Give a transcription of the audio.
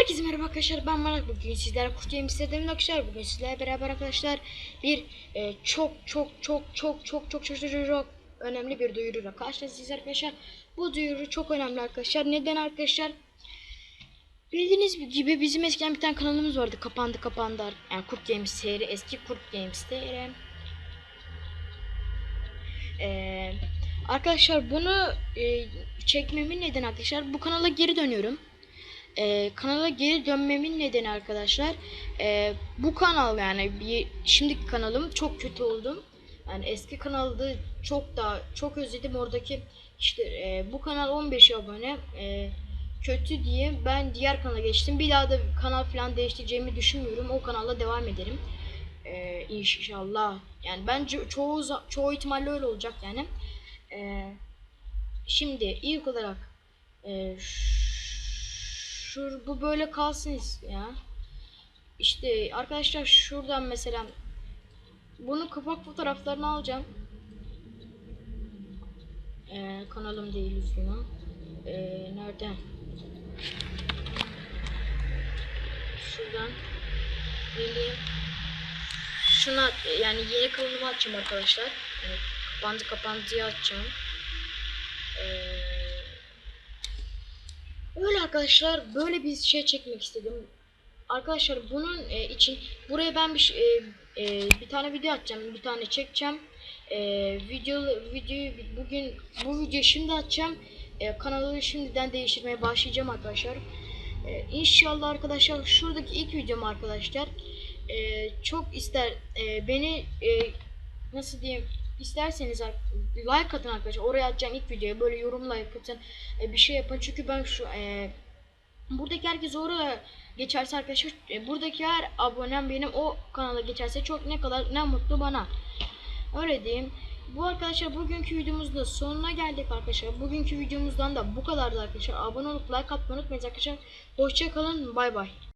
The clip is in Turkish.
Herkese merhaba arkadaşlar ben Marak. Bugün sizlerle Kurt Game istedim arkadaşlar. Bugün sizlerle beraber arkadaşlar bir e, çok çok çok çok çok çok çok çok çok önemli bir duyuruyla karşınızdayız arkadaşlar. Bu duyuru çok önemli arkadaşlar. Neden arkadaşlar? Bildiğiniz gibi bizim eskiden bir tane kanalımız vardı. Kapandı kapandı. Yani Kurt Games seri eski Kurt Games seri. Ee, arkadaşlar bunu e, çekmemin nedeni arkadaşlar? Bu kanala geri dönüyorum ee, kanala geri dönmemin nedeni arkadaşlar ee, bu kanal yani bir şimdiki kanalım çok kötü oldum. Yani eski kanalda çok da çok özledim. Oradaki işte e, bu kanal 15 abone e, kötü diye ben diğer kanala geçtim. Bir daha da kanal falan değiştireceğimi düşünmüyorum. O kanalla devam ederim. Ee, inşallah. Yani bence çoğu çoğu ihtimalle öyle olacak yani. Ee, şimdi ilk olarak e, Şur bu böyle kalsın ya. İşte arkadaşlar şuradan mesela bunun kapak fotoğraflarını alacağım. Ee, kanalım değil üzgünüm. Ee, nereden? Şuradan geleyim. Şuna yani yeni kanalımı açacağım arkadaşlar. Yani kapandı kapandı diye açacağım. Ee, Öyle arkadaşlar böyle bir şey çekmek istedim. Arkadaşlar bunun e, için buraya ben bir e, e, bir tane video atacağım, bir tane çekeceğim. E, video videoyu bugün bu videoyu şimdi atacağım. E, kanalı şimdiden değiştirmeye başlayacağım arkadaşlar. E, inşallah arkadaşlar şuradaki ilk videom arkadaşlar. E, çok ister e, beni e, nasıl diyeyim isterseniz like atın arkadaşlar. Oraya atacağım ilk videoya böyle yorum like atın. E, bir şey yapın çünkü ben şu e, buradaki herkes oraya geçerse arkadaşlar e, buradaki her abonem benim o kanala geçerse çok ne kadar ne mutlu bana. Öyle diyeyim. Bu arkadaşlar bugünkü videomuzda sonuna geldik arkadaşlar. Bugünkü videomuzdan da bu kadardı arkadaşlar. Abone olup like atmayı unutmayın arkadaşlar. Hoşça kalın. Bay bay.